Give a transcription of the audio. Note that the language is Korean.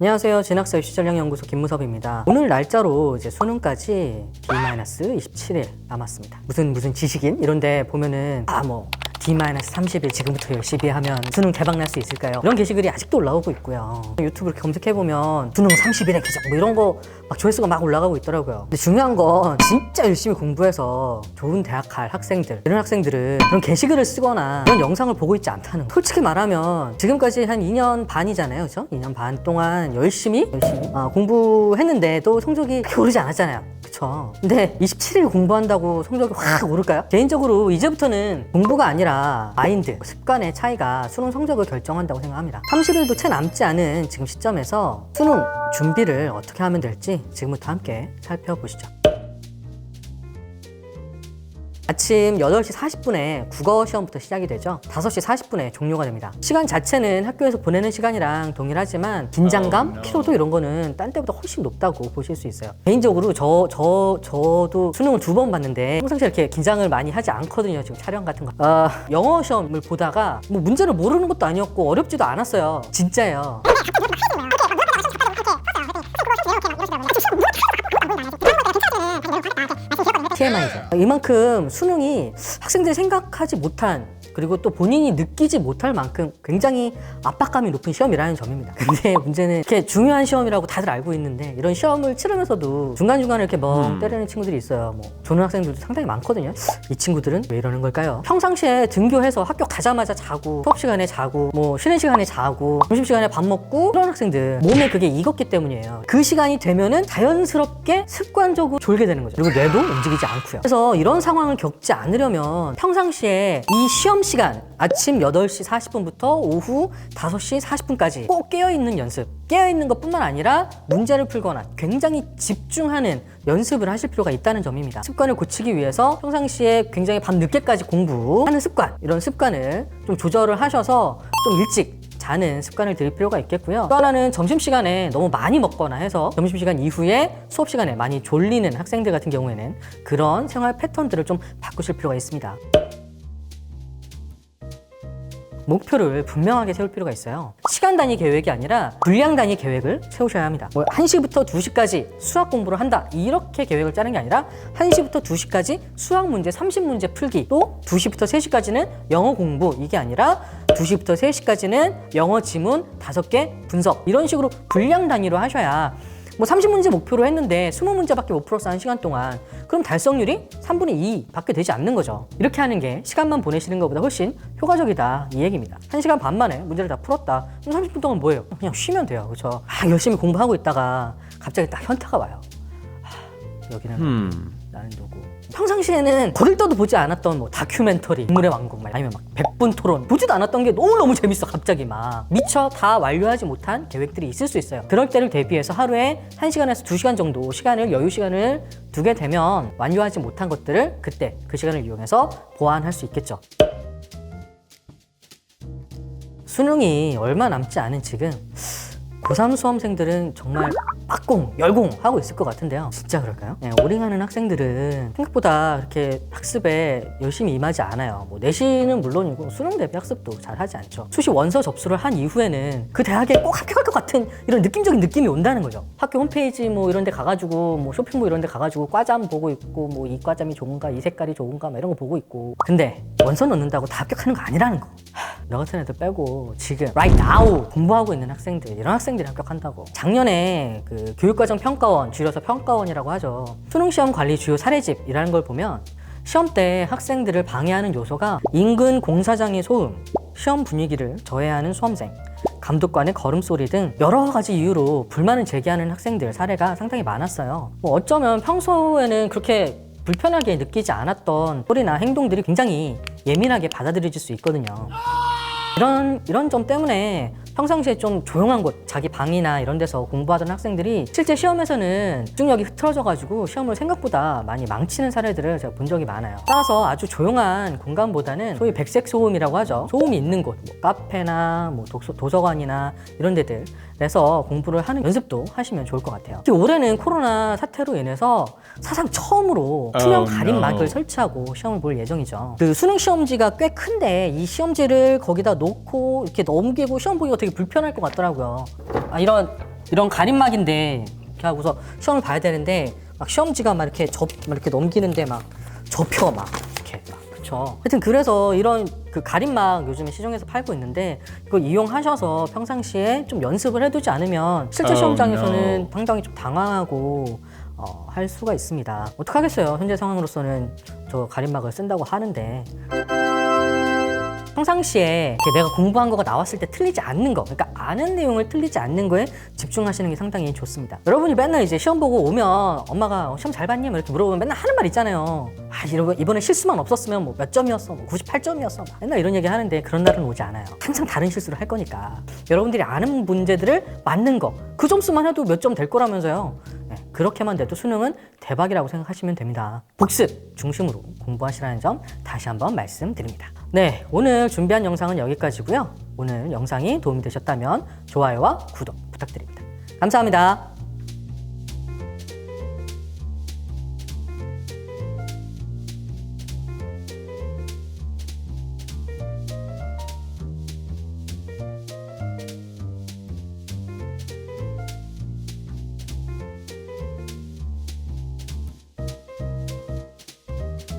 안녕하세요. 진학사 입시전략연구소 김무섭입니다. 오늘 날짜로 이제 수능까지 D-27일 남았습니다. 무슨 무슨 지식인 이런데 보면은 아 뭐 D-30일 지금부터 열심히 하면 수능 대박 날 수 있을까요? 이런 게시글이 아직도 올라오고 있고요. 유튜브 이렇게 검색해보면 수능 30일에 기적 뭐 이런 거 막 조회수가 막 올라가고 있더라고요. 근데 중요한 건 진짜 열심히 공부해서 좋은 대학 갈 학생들 이런 학생들은 그런 게시글을 쓰거나 이런 영상을 보고 있지 않다는 거. 솔직히 말하면 지금까지 한 2년 반이잖아요. 그죠? 2년 반 동안 열심히 열심히 아, 공부했는데도 성적이 그렇게 오르지 않았잖아요. 그쵸. 근데 27일 공부한다고 성적이 확 오를까요? 개인적으로 이제부터는 공부가 아니라 마인드, 습관의 차이가 수능 성적을 결정한다고 생각합니다. 30일도 채 남지 않은 지금 시점에서 수능 준비를 어떻게 하면 될지 지금부터 함께 살펴보시죠. 아침 8시 40분에 국어 시험부터 시작이 되죠. 5시 40분에 종료가 됩니다. 시간 자체는 학교에서 보내는 시간이랑 동일하지만 긴장감, 피로도 이런 거는 딴 때보다 훨씬 높다고 보실 수 있어요. 개인적으로 저, 저, 저도 수능을 두 번 봤는데 평상시에 이렇게 긴장을 많이 하지 않거든요. 지금 촬영 같은 거. 어, 영어 시험을 보다가 뭐 문제를 모르는 것도 아니었고 어렵지도 않았어요. 진짜예요. TMI죠. 이만큼 수능이 학생들이 생각하지 못한 그리고 또 본인이 느끼지 못할 만큼 굉장히 압박감이 높은 시험이라는 점입니다. 근데 문제는 이렇게 중요한 시험이라고 다들 알고 있는데 이런 시험을 치르면서도 중간중간에 이렇게 멍 때리는 친구들이 있어요. 뭐 조는 학생들도 상당히 많거든요. 이 친구들은 왜 이러는 걸까요? 평상시에 등교해서 학교 가자마자 자고 수업 시간에 자고 뭐 쉬는 시간에 자고 점심 시간에 밥 먹고 그런 학생들 몸에 그게 익었기 때문이에요. 그 시간이 되면은 자연스럽게 습관적으로 졸게 되는 거죠. 그리고 뇌도 움직이지 않고요. 그래서 이런 상황을 겪지 않으려면 평상시에 이 시험 시간 아침 8시 40분부터 오후 5시 40분까지 꼭 깨어있는 연습 깨어있는 것뿐만 아니라 문제를 풀거나 굉장히 집중하는 연습을 하실 필요가 있다는 점입니다 습관을 고치기 위해서 평상시에 굉장히 밤 늦게까지 공부하는 습관 이런 습관을 좀 조절을 하셔서 좀 일찍 자는 습관을 들일 필요가 있겠고요. 또 하나는 점심시간에 너무 많이 먹거나 해서 점심시간 이후에 수업시간에 많이 졸리는 학생들 같은 경우에는 그런 생활 패턴들을 좀 바꾸실 필요가 있습니다. 목표를 분명하게 세울 필요가 있어요. 시간 단위 계획이 아니라 분량 단위 계획을 세우셔야 합니다. 뭐 1시부터 2시까지 수학 공부를 한다. 이렇게 계획을 짜는 게 아니라 1시부터 2시까지 수학 문제 30문제 풀기. 또 2시부터 3시까지는 영어 공부. 이게 아니라 2시부터 3시까지는 영어 지문 5개 분석. 이런 식으로 분량 단위로 하셔야 뭐 30문제 목표로 했는데 20문제밖에 못 풀었어 한 시간 동안. 그럼 달성률이 3분의 2 밖에 되지 않는 거죠. 이렇게 하는 게 시간만 보내시는 것보다 훨씬 효과적이다. 이 얘기입니다. 1시간 반 만에 문제를 다 풀었다. 그럼 30분 동안 뭐예요? 그냥 쉬면 돼요. 그렇죠? 아, 열심히 공부하고 있다가 갑자기 딱 현타가 와요. 하, 여기는 음. 나는 누구? 평상시에는 거들 떠도 보지 않았던 뭐 다큐멘터리 인물의 왕국 막 아니면 막 100분 토론. 보지도 않았던 게 너무너무 재밌어 갑자기 막. 미처 다 완료하지 못한 계획들이 있을 수 있어요. 그럴 때를 대비해서 하루에 1시간에서 2시간 정도 시간을 여유 시간을 두게 되면 완료하지 못한 것들을 그때 그 시간을 이용해서 보완할 수 있겠죠. 수능이 얼마 남지 않은 지금 고3 수험생들은 정말 빡공, 열공 하고 있을 것 같은데요. 진짜 그럴까요? 네, 오링하는 학생들은 생각보다 그렇게 학습에 열심히 임하지 않아요. 뭐 내신은 물론이고 수능 대비 학습도 잘 하지 않죠. 수시 원서 접수를 한 이후에는 그 대학에 꼭 합격할 것 같은 이런 느낌적인 느낌이 온다는 거죠. 학교 홈페이지 뭐 이런 데 가가지고 뭐 쇼핑몰 이런 데 가가지고 과잠 보고 있고 뭐 이 과잠이 좋은가 이 색깔이 좋은가 막 이런 거 보고 있고 근데 원서 넣는다고 다 합격하는 거 아니라는 거. 하, 너 같은 애들 빼고 지금 right now 공부하고 있는 학생들 이런 학생들이 합격한다고 작년에 그 교육과정 평가원 줄여서 평가원이라고 하죠. 수능 시험 관리 주요 사례집이라는 걸 보면 시험 때 학생들을 방해하는 요소가 인근 공사장의 소음 시험 분위기를 저해하는 수험생 감독관의 걸음소리 등 여러 가지 이유로 불만을 제기하는 학생들 사례가 상당히 많았어요. 뭐 어쩌면 평소에는 그렇게 불편하게 느끼지 않았던 소리나 행동들이 굉장히 예민하게 받아들여질 수 있거든요. 이런 이런 점 때문에 평상시에 좀 조용한 곳, 자기 방이나 이런 데서 공부하던 학생들이 실제 시험에서는 집중력이 흐트러져가지고 시험을 생각보다 많이 망치는 사례들을 제가 본 적이 많아요. 따라서 아주 조용한 공간보다는 소위 백색 소음이라고 하죠. 소음이 있는 곳, 뭐 카페나 뭐 독서, 도서관이나 이런 데들 에서 공부를 하는 연습도 하시면 좋을 것 같아요. 특히 올해는 코로나 사태로 인해서 사상 처음으로 투명 Oh, 가림 막을 no. 설치하고 시험을 볼 예정이죠. 그 수능 시험지가 꽤 큰데 이 시험지를 거기다 놓고 이렇게 넘기고 시험 보기가 되게 불편할 것 같더라고요. 아, 이런 이런 가림막인데 이렇게 하고서 시험을 봐야 되는데 막 시험지가 막 이렇게 접막 이렇게 넘기는데 막 접혀 막 그쵸. 하여튼 그래서 이런 그 가림막 요즘에 시중에서 팔고 있는데 이거 이용하셔서 평상시에 좀 연습을 해두지 않으면 실제 Oh, 시험장에서는 no. 상당히 좀 당황하고 어, 할 수가 있습니다. 어떡하겠어요. 현재 상황으로서는 저 가림막을 쓴다고 하는데 평상시에 내가 공부한 거가 나왔을 때 틀리지 않는 거, 그러니까 아는 내용을 틀리지 않는 거에 집중하시는 게 상당히 좋습니다. 여러분이 맨날 이제 시험 보고 오면 엄마가 어, 시험 잘 봤니? 뭐 이렇게 물어보면 맨날 하는 말 있잖아요. 아, 이러고 이번에 실수만 없었으면 뭐 몇 점이었어? 뭐 98점이었어? 맨날 이런 얘기 하는데 그런 날은 오지 않아요. 항상 다른 실수를 할 거니까. 여러분들이 아는 문제들을 맞는 거, 그 점수만 해도 몇 점 될 거라면서요. 네, 그렇게만 돼도 수능은 대박이라고 생각하시면 됩니다. 복습 중심으로 공부하시라는 점 다시 한번 말씀드립니다. 네, 오늘 준비한 영상은 여기까지고요. 오늘 영상이 도움이 되셨다면 좋아요와 구독 부탁드립니다. 감사합니다.